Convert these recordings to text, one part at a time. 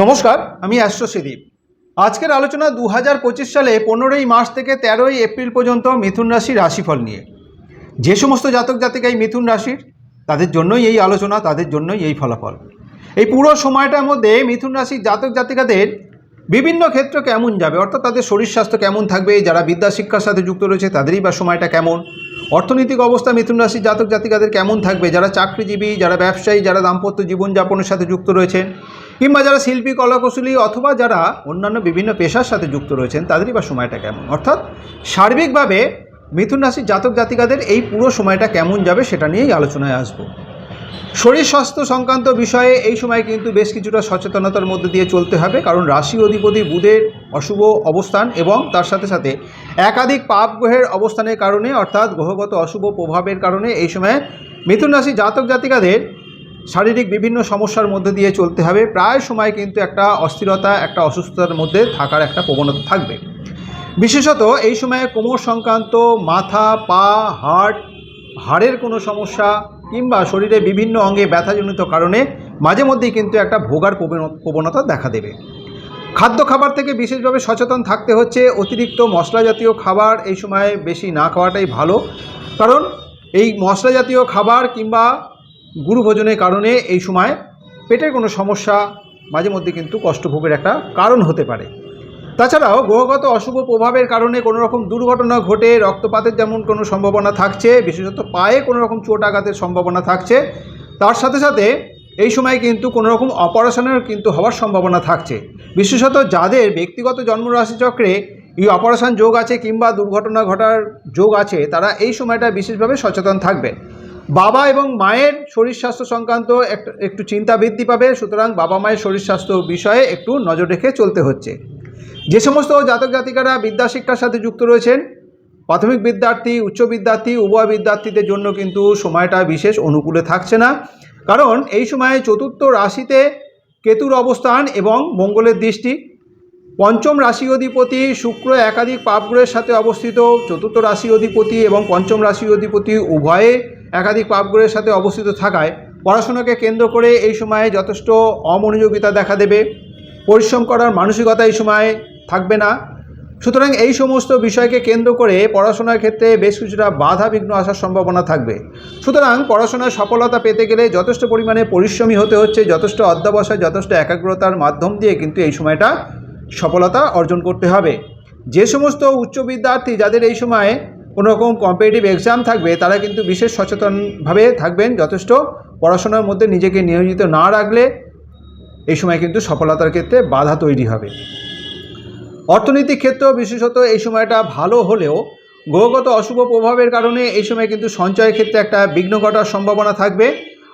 নমস্কার, আমি অ্যাস্ট্রোসিদীপ আজকের আলোচনা দু হাজার পঁচিশ সালে পনেরোই মার্চ থেকে তেরোই এপ্রিল পর্যন্ত মিথুন রাশির রাশিফল নিয়ে। যে সমস্ত জাতক জাতিকাই মিথুন রাশির, তাদের জন্যই এই আলোচনা, তাদের জন্যই এই ফলাফল। এই পুরো সময়টার মধ্যে মিথুন রাশির জাতক জাতিকাদের বিভিন্ন ক্ষেত্র কেমন যাবে? অর্থাৎ তাদের শরীর স্বাস্থ্য কেমন থাকবে? যারা বিদ্যা শিক্ষার সাথে যুক্ত রয়েছে, তাদেরই বা সময়টা কেমন? অর্থনৈতিক অবস্থা মিথুন রাশির জাতক জাতিকাদের কেমন থাকবে? যারা চাকরিজীবী, যারা ব্যবসায়ী, যারা দাম্পত্য জীবনযাপনের সাথে যুক্ত রয়েছেন কিংবা যারা শিল্পী, কলাকুশলী অথবা যারা অন্যান্য বিভিন্ন পেশার সাথে যুক্ত রয়েছেন তাদেরই বা সময়টা কেমন? অর্থাৎ সার্বিকভাবে মিথুন রাশির জাতক জাতিকাদের এই পুরো সময়টা কেমন যাবে সেটা নিয়েই আলোচনায় আসব। শরীর স্বাস্থ্য সংক্রান্ত বিষয়ে এই সময় কিন্তু বেশ কিছুটা সচেতনতার মধ্যে দিয়ে চলতে হবে, কারণ রাশি অধিপতি বুধের অশুভ অবস্থান এবং তার সাথে সাথে একাধিক পাপ গ্রহের অবস্থানের কারণে, অর্থাৎ গ্রহগত অশুভ প্রভাবের কারণে এই সময় মিথুন রাশি জাতক জাতিকাদের শারীরিক বিভিন্ন সমস্যার মধ্যে দিয়ে চলতে হবে। প্রায় সময় কিন্তু একটা অস্থিরতা, একটা অসুস্থতার মধ্যে থাকার একটা প্রবণতা থাকবে। বিশেষত এই সময়ে কোমর সংক্রান্ত মাথা, পা হার্ট হাড়ের কোনো সমস্যা কিংবা শরীরে বিভিন্ন অঙ্গে ব্যথাজনিত কারণে মাঝে মধ্যেই কিন্তু একটা ভোগার প্রবণ- প্রবণতা দেখা দেবে। খাদ্য খাবার থেকে বিশেষভাবে সচেতন থাকতে হচ্ছে। অতিরিক্ত মশলা জাতীয় খাবার এই সময় বেশি না খাওয়াটাই ভালো। কারণ এই মশলা জাতীয় খাবার কিংবা গুরু ভোজনের কারণে এই সময় পেটের কোনো সমস্যা মাঝে মধ্যে কিন্তু কষ্টভোগের একটা কারণ হতে পারে। তাছাড়াও গ্রহগত অশুভ প্রভাবের কারণে কোনো রকম দুর্ঘটনা ঘটে, রক্তপাতের যেমন কোনো সম্ভাবনা থাকছে, বিশেষত পায়ে কোনো রকম চোট আঘাতের সম্ভাবনা থাকছে, তার সাথে সাথে এই সময় কিন্তু কোনো রকম অপারেশনের কিন্তু হওয়ার সম্ভাবনা থাকছে। বিশেষত যাদের ব্যক্তিগত জন্মরাশি চক্রে এই অপারেশন যোগ আছে কিংবা দুর্ঘটনা ঘটার যোগ আছে, তারা এই সময়টা বিশেষভাবে সচেতন থাকবেন। বাবা এবং মায়ের শরীর স্বাস্থ্য সংক্রান্ত একটু চিন্তা বৃদ্ধি পাবে, সুতরাং বাবা মায়ের শরীর স্বাস্থ্য বিষয়ে একটু নজর রেখে চলতে হচ্ছে। যে সমস্ত জাতক জাতিকারা বিদ্যা শিক্ষার সাথে যুক্ত রয়েছেন, প্রাথমিক বিদ্যার্থী, উচ্চ বিদ্যার্থী, উভয় বিদ্যার্থীদের জন্য কিন্তু সময়টা বিশেষ অনুকূলে থাকছে না। কারণ এই সময়ে চতুর্থ রাশিতে কেতুর অবস্থান এবং মঙ্গলের দৃষ্টি। পঞ্চম রাশি অধিপতি শুক্র একাধিক পাপগ্রহের সাথে অবস্থিত। চতুর্থ রাশি অধিপতি এবং পঞ্চম রাশি অধিপতি উভয়ে একাধিক পাপগুলোর সাথে অবস্থিত থাকায় পড়াশোনাকে কেন্দ্র করে এই সময়ে যথেষ্ট অমনোযোগিতা দেখা দেবে। পরিশ্রম করার মানসিকতা এই সময় থাকবে না। সুতরাং এই সমস্ত বিষয়কে কেন্দ্র করে পড়াশোনার ক্ষেত্রে বেশ কিছুটা বাধা বিঘ্ন আসার সম্ভাবনা থাকবে। সুতরাং পড়াশোনায় সফলতা পেতে গেলে যথেষ্ট পরিমাণে পরিশ্রমী হতে হচ্ছে, যথেষ্ট অধ্যাবসায়, যথেষ্ট একাগ্রতার মাধ্যম দিয়ে কিন্তু এই সময়টা সফলতা অর্জন করতে হবে। যে সমস্ত উচ্চ বিদ্যার্থী যাদের এই সময়ে কোনো রকম কম্পিটিটিভ এক্সাম থাকবে, তারা কিন্তু বিশেষ সচেতনভাবে থাকবেন, যথেষ্ট পড়াশোনার মধ্যে নিজেকে নিয়োজিত না রাখলে এই সময় কিন্তু সফলতার ক্ষেত্রে বাধা তৈরি হবে। অর্থনৈতিক ক্ষেত্রেও বিশেষত এই সময়টা ভালো হলেও গ্রহগত অশুভ প্রভাবের কারণে এই সময় কিন্তু সঞ্চয়ের ক্ষেত্রে একটা বিঘ্ন ঘটার সম্ভাবনা থাকবে।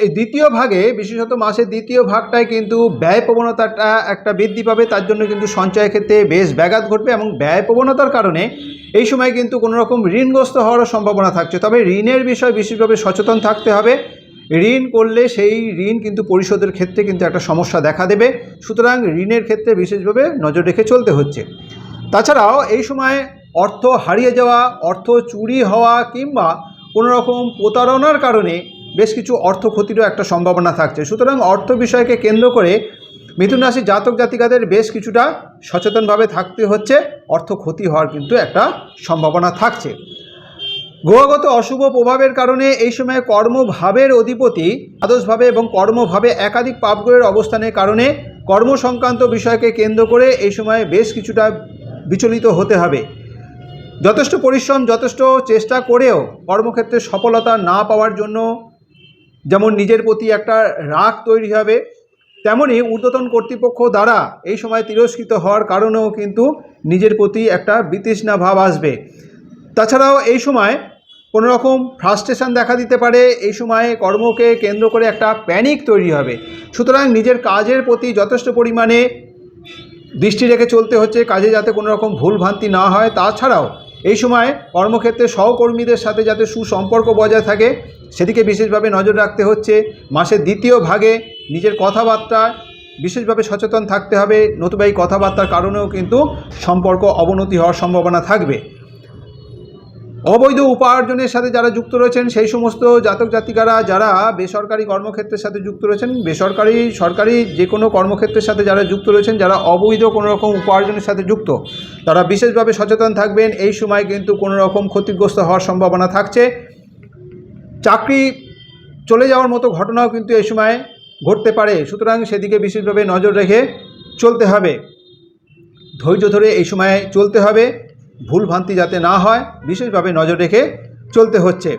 এই দ্বিতীয় ভাগে, বিশেষত মাসের দ্বিতীয় ভাগটায় কিন্তু ব্যয় প্রবণতাটা একটা বৃদ্ধি পাবে, তার জন্য কিন্তু সঞ্চয়ের ক্ষেত্রে বেশ ব্যাঘাত ঘটবে এবং ব্যয় প্রবণতার কারণে এই সময় কিন্তু কোনো রকম ঋণগ্রস্ত হওয়ার সম্ভাবনা থাকছে। তবে ঋণের বিষয়ে বিশেষভাবে সচেতন থাকতে হবে। ঋণ করলে সেই ঋণ কিন্তু পরিশোধের ক্ষেত্রে কিন্তু একটা সমস্যা দেখা দেবে। সুতরাং ঋণের ক্ষেত্রে বিশেষভাবে নজর রেখে চলতে হচ্ছে। তাছাড়াও এই সময় অর্থ হারিয়ে যাওয়া, অর্থ চুরি হওয়া কিংবা কোনোরকম প্রতারণার কারণে বেশ কিছু অর্থ ক্ষতিরও একটা সম্ভাবনা থাকছে। সুতরাং অর্থ বিষয়কে কেন্দ্র করে মিথুন রাশি জাতক জাতিকাদের বেশ কিছুটা সচেতনভাবে থাকতে হচ্ছে। অর্থ ক্ষতি হওয়ার কিন্তু একটা সম্ভাবনা থাকছে। গ্রহগত অশুভ প্রভাবের কারণে এই সময় কর্মভাবের অধিপতি আদর্শভাবে এবং কর্মভাবে একাধিক পাপগ্রহের অবস্থানের কারণে কর্ম সংক্রান্ত বিষয়কে কেন্দ্র করে এই সময় বেশ কিছুটা বিচলিত হতে হবে। যথেষ্ট পরিশ্রম, যথেষ্ট চেষ্টা করেও কর্মক্ষেত্রে সফলতা না পাওয়ার জন্য যেমন নিজের প্রতি একটা রাগ তৈরি হবে, তেমনি ঊর্ধ্বতন কর্তৃপক্ষ দ্বারা এই সময় তিরস্কৃত হওয়ার কারণেও কিন্তু নিজের প্রতি একটা বিতৃষ্ণা ভাব আসবে। তাছাড়াও এই সময় কোনো রকম ফ্রাস্ট্রেশন দেখা দিতে পারে, এই সময়ে কর্মকে কেন্দ্র করে একটা প্যানিক তৈরি হবে। সুতরাং নিজের কাজের প্রতি যথেষ্ট পরিমাণে দৃষ্টি রেখে চলতে হচ্ছে, কাজে যাতে কোনো রকম ভুলভ্রান্তি না হয়। তাছাড়াও এই সময় কর্মক্ষেত্রে সহকর্মীদের সাথে যাতে সুসম্পর্ক বজায় থাকে, সেদিকে বিশেষভাবে নজর রাখতে হচ্ছে। মাসের দ্বিতীয় ভাগে নিজের কথাবার্তা বিশেষভাবে সচেতন থাকতে হবে। নতুবা এই কথাবার্তার কারণেও কিন্তু সম্পর্ক অবনতি হওয়ার সম্ভাবনা থাকবে। অবৈধ উপার্জনের সাথে যারা যুক্ত রয়েছেন, সেই সমস্ত জাতক জাতিকারা যারা বেসরকারি কর্মক্ষেত্রের সাথে যুক্ত রয়েছেন, বেসরকারি, সরকারি যে কোনো কর্মক্ষেত্রের সাথে যারা যুক্ত রয়েছেন, যারা অবৈধ কোনো রকম উপার্জনের সাথে যুক্ত, তারা বিশেষভাবে সচেতন থাকবেন। এই সময় কিন্তু কোনো রকম ক্ষতিগ্রস্ত হওয়ার সম্ভাবনা থাকছে। চাকরি চলে যাওয়ার মতো ঘটনাও কিন্তু এই সময় ঘটতে পারে। সুতরাং সেদিকে বিশেষভাবে নজর রেখে চলতে হবে। ধৈর্য ধরে এই সময়ে চলতে হবে। ভুল ভ্রান্তি যাতে না হয়, বিশেষভাবে নজর রেখে চলতে হচ্ছে।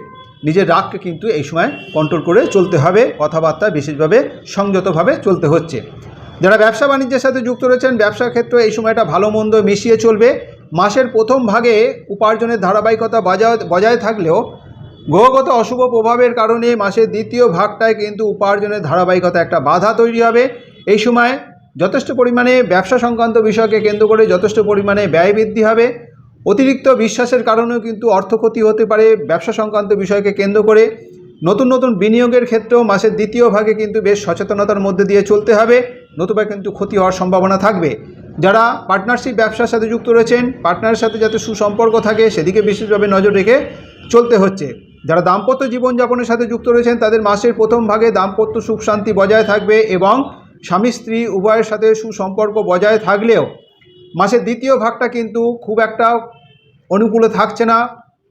নিজের রাগকে কিন্তু এই সময় কন্ট্রোল করে চলতে হবে, কথাবার্তা বিশেষভাবে সংযতভাবে চলতে হচ্ছে। যারা ব্যবসা বাণিজ্যের সাথে যুক্ত রয়েছেন, ব্যবসার ক্ষেত্রে এই সময়টা ভালো মন্দ মিশিয়ে চলবে। মাসের প্রথম ভাগে উপার্জনের ধারাবাহিকতা বজায় বজায় থাকলেও গ্রহগত অশুভ প্রভাবের কারণে মাসের দ্বিতীয় ভাগটায় কিন্তু উপার্জনের ধারাবাহিকতা একটা বাধা তৈরি হবে। এই সময় যথেষ্ট পরিমাণে ব্যবসা সংক্রান্ত বিষয়কে কেন্দ্র করে যথেষ্ট পরিমাণে ব্যয় বৃদ্ধি হবে। অতিরিক্ত বিশ্বাসের কারণেও কিন্তু অর্থ ক্ষতি হতে পারে ব্যবসা সংক্রান্ত বিষয়কে কেন্দ্র করে। নতুন নতুন বিনিয়োগের ক্ষেত্রেও মাসের দ্বিতীয় ভাগে কিন্তু বেশ সচেতনতার মধ্যে দিয়ে চলতে হবে। নতুবা কিন্তু ক্ষতি হওয়ার সম্ভাবনা থাকবে। যারা পার্টনারশিপ ব্যবসার সাথে যুক্ত রয়েছেন, পার্টনারের সাথে যাতে সুসম্পর্ক থাকে, সেদিকে বিশেষভাবে নজর রেখে চলতে হচ্ছে। যারা দাম্পত্য জীবনযাপনের সাথে যুক্ত রয়েছেন, তাদের মাসের প্রথম ভাগে দাম্পত্য সুখ শান্তি বজায় থাকবে এবং স্বামী স্ত্রী উভয়ের সাথে সুসম্পর্ক বজায় থাকলেও মাসের দ্বিতীয় ভাগটা কিন্তু খুব একটা অনুকূলে থাকছে না।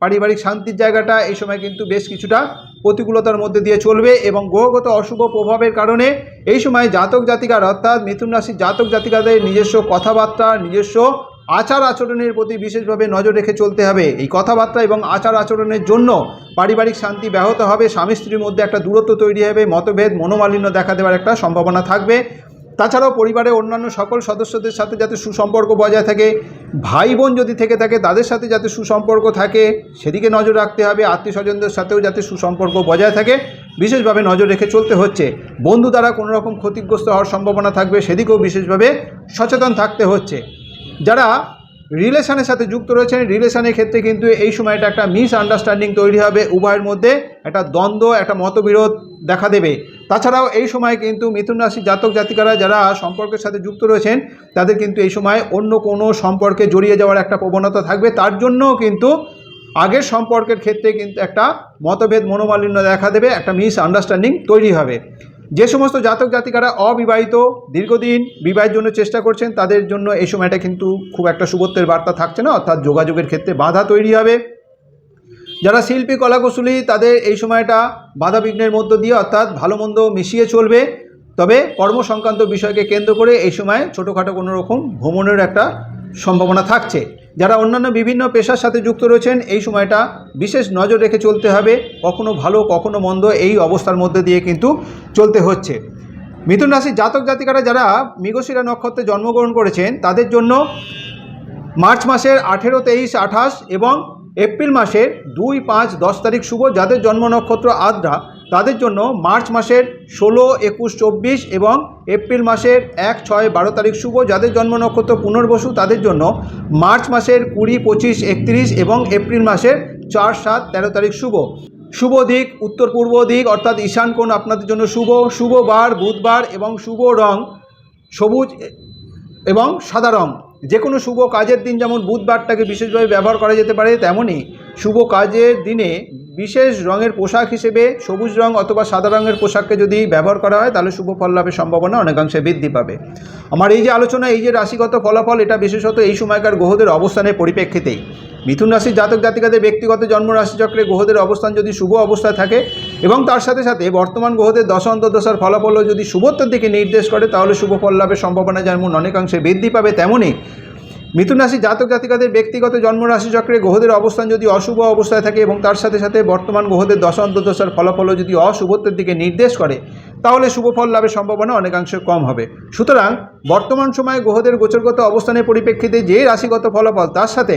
পারিবারিক শান্তির জায়গাটা এই সময় কিন্তু বেশ কিছুটা প্রতিকূলতার মধ্যে দিয়ে চলবে এবং গ্রহগত অশুভ প্রভাবের কারণে এই সময় জাতক জাতিকার অর্থাৎ মিথুন রাশির জাতক জাতিকাদের নিজস্ব কথাবার্তা, নিজস্ব আচার আচরণের প্রতি বিশেষভাবে নজর রেখে চলতে হবে। এই কথাবার্তা এবং আচার আচরণের জন্য পারিবারিক শান্তি ব্যাহত হবে। স্বামী স্ত্রীর মধ্যে একটা দূরত্ব তৈরি হবে, মতভেদ, মনোমালিন্য দেখা দেওয়ার একটা সম্ভাবনা থাকবে। তাছাড়াও পরিবারের অন্যান্য সকল সদস্যদের সাথে যাতে সুসম্পর্ক বজায় থাকে ভাই বোন যদি থেকে থাকে, তাদের সাথে যাতে সুসম্পর্ক থাকে, সেদিকে নজর রাখতে হবে আত্মীয় স্বজনদের সাথেও যাতে সুসম্পর্ক বজায় থাকে, বিশেষভাবে নজর রেখে চলতে হচ্ছে। বন্ধু দ্বারা কোনো রকম ক্ষতিগ্রস্ত হওয়ার সম্ভাবনা থাকবে, সেদিকেও বিশেষভাবে সচেতন থাকতে হচ্ছে। যারা রিলেশনের সাথে যুক্ত রয়েছেন, রিলেশনের ক্ষেত্রে কিন্তু এই সময়টা একটা মিস আন্ডারস্ট্যান্ডিং তৈরি হবে, উভয়ের মধ্যে একটা দ্বন্দ্ব, একটা মতবিরোধ দেখা দেবে। তাছাড়াও এই সময় কিন্তু মিথুন রাশি জাতক জাতিকারা যারা সম্পর্কের সাথে যুক্ত রয়েছেন, তাদের কিন্তু এই সময় অন্য কোনো সম্পর্কে জড়িয়ে যাওয়ার একটা প্রবণতা থাকবে। তার জন্যও কিন্তু আগের সম্পর্কের ক্ষেত্রে কিন্তু একটা মতভেদ মনোমালিন্য দেখা দেবে, একটা মিস আন্ডারস্ট্যান্ডিং তৈরি হবে। যে সমস্ত জাতক জাতিকারা অবিবাহিত, দীর্ঘদিন বিবাহের জন্য চেষ্টা করছেন, তাদের জন্য এই সময়টা কিন্তু খুব একটা শুভত্বের বার্তা থাকছে না, অর্থাৎ যোগাযোগের ক্ষেত্রে বাধা তৈরি হবে। যারা শিল্পী কলাকুশলী, তাদের এই সময়টা বাধা বিঘ্নের মধ্য দিয়ে অর্থাৎ ভালো মন্দ মিশিয়ে চলবে। তবে কর্ম সংক্রান্ত বিষয়কে কেন্দ্র করে এই সময় ছোটোখাটো কোনো রকম ভ্রমণের একটা সম্ভাবনা থাকছে। যারা অন্যান্য বিভিন্ন পেশার সাথে যুক্ত রয়েছেন, এই সময়টা বিশেষ নজর রেখে চলতে হবে, কখনো ভালো, কখনো মন্দ, এই অবস্থার মধ্যে দিয়ে কিন্তু চলতে হচ্ছে। মিথুন রাশির জাতক জাতিকারা যারা মৃগশিরা নক্ষত্রে জন্মগ্রহণ করেছেন, তাদের জন্য মার্চ মাসের আঠেরো, তেইশ, আঠাশ এবং এপ্রিল মাসের দুই পাঁচ দশ তারিখ শুভ যাদের জন্ম নক্ষত্র আদ্রা, তাদের জন্য মার্চ মাসের ষোলো, একুশ, চব্বিশ এবং এপ্রিল মাসের এক, ছয়, বারো তারিখ শুভ যাদের জন্ম নক্ষত্র পুনর্বসু, তাদের জন্য মার্চ মাসের কুড়ি, পঁচিশ, একত্রিশ এবং এপ্রিল মাসের চার, সাত, তেরো তারিখ শুভ। শুভ দিক, উত্তর পূর্ব দিক অর্থাৎ ঈশান কোণ আপনাদের জন্য শুভ। শুভ বার, বুধবার এবং শুভ রং সবুজ এবং সাদা রং। যে কোনো শুভ কাজের দিন যেমন বুধবারটাকে বিশেষভাবে ব্যবহার করা যেতে পারে তেমনই শুভ কাজের দিনে বিশেষ রঙের পোশাক হিসেবে সবুজ রং অথবা সাদা রঙের পোশাককে যদি ব্যবহার করা হয়, তাহলে শুভ ফল লাভের সম্ভাবনা অনেকাংশে বৃদ্ধি পাবে। আমার এই যে আলোচনা, এই যে রাশিগত ফলাফল, এটা বিশেষত এই সময়কার গ্রহদের অবস্থানের পরিপ্রেক্ষিতেই। মিথুন রাশির জাতক জাতিকাদের ব্যক্তিগত জন্ম রাশিচক্রে গ্রহদের অবস্থান যদি শুভ অবস্থায় থাকে এবং তার সাথে সাথে বর্তমান গ্রহদের দশ অন্তর্দশার ফলাফলও যদি শুভত্বের দিকে নির্দেশ করে, তাহলে শুভ ফল লাভের সম্ভাবনা যেমন অনেকাংশে বৃদ্ধি পাবে তেমনই। মিথুন রাশি জাতক জাতিকাদের ব্যক্তিগত জন্ম রাশিচক্রে গ্রহদের অবস্থান যদি অশুভ অবস্থায় থাকে এবং তার সাথে সাথে বর্তমান গ্রহদের দশ অন্তর্দশার ফলাফলও যদি অশুভত্বের দিকে নির্দেশ করে, তাহলে শুভ ফল লাভের সম্ভাবনা অনেকাংশে কম হবে। সুতরাং বর্তমান সময়ে গ্রহদের গোচরগত অবস্থানের পরিপ্রেক্ষিতে যে রাশিগত ফলাফল, তার সাথে